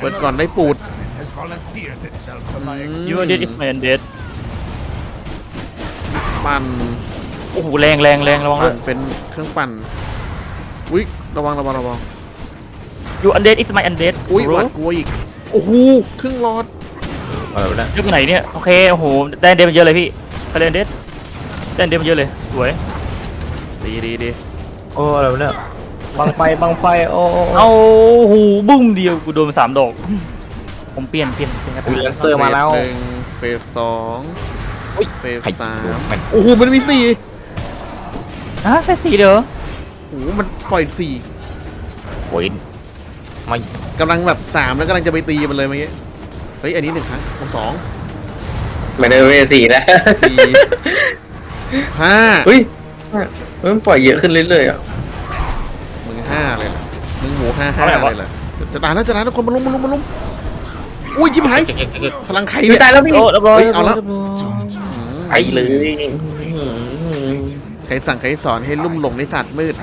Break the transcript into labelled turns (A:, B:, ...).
A: เปิดก่อนได้ปูด
B: has volunteered itself for my
C: ยูเดดอิสแมนเดด
A: ปั่น
C: โอ้โหแรงแรงแรงระวังด้
A: ปั่
C: วย
A: นเป็นเครื่องปั่นอุ้ยระวังระวังระวัง
C: ยูอันเดดอิสไมอันเดด
A: อุ้ยหวาดกลัวอีกโอ้โหครึ่งหลอด
D: อะไรวะเนี่ย
C: เรื่องไหนเนี่ยโอเคโอ้โหได้อันเดดมันเยอะเลยพี่ไปเลยอันเดดได้อันเดดมันเยอะเลยสวย
A: ดีดีดี
D: โอ้อะไรวะเนี่ย บังไฟบังไฟโอ้โอ้โอ้
C: เอาหูบุ้มเดียวกูโดนไปสามดอก ผมเปลี่ยนเปลี่ยนเปลี่ยนกระ
D: อุ้ย
C: ถาง
D: แลนเซอร์มาแล้ว
A: เฟสหนึ่งเฟสสอง
D: อุ๊ย
A: เฟส
D: ใคร
A: สาม
D: มัน
A: โอ้โหมันมีสี่
C: อะแค่สี่เด้อ
A: โอ้โหมันปล่อยสี่
D: โอ้ยไม่
A: กำลังแบบสามแล้วกำลังจะไปตีมันเลยเมื่อกี้เฮ้ยอันนี้หนึ่งครั้งโอ้สอง
E: ไม่ได้เวสี่แล้ว
A: สี่ห้า
E: เฮ้ยเฮ้ยมันปล่อยเยอะขึ้นเรื่อยๆอะ
A: มึงห้าเลยเหรอมึงหมูห้าห้าเลยเหรอจะตายแล้วจะตายแล้วคนมาลุมมาลุมมาลุมอุ้ยยิ้มหายพลังใคร
E: ไม่
A: เนี่ย
E: ตายแล้วพี่
C: โอ้เรียบร้อย
A: เฮ้ยเอาละ
E: ไปเลย
A: ใครสั่งใครสอนให้ลุ่มหลงในศาสตร์มืด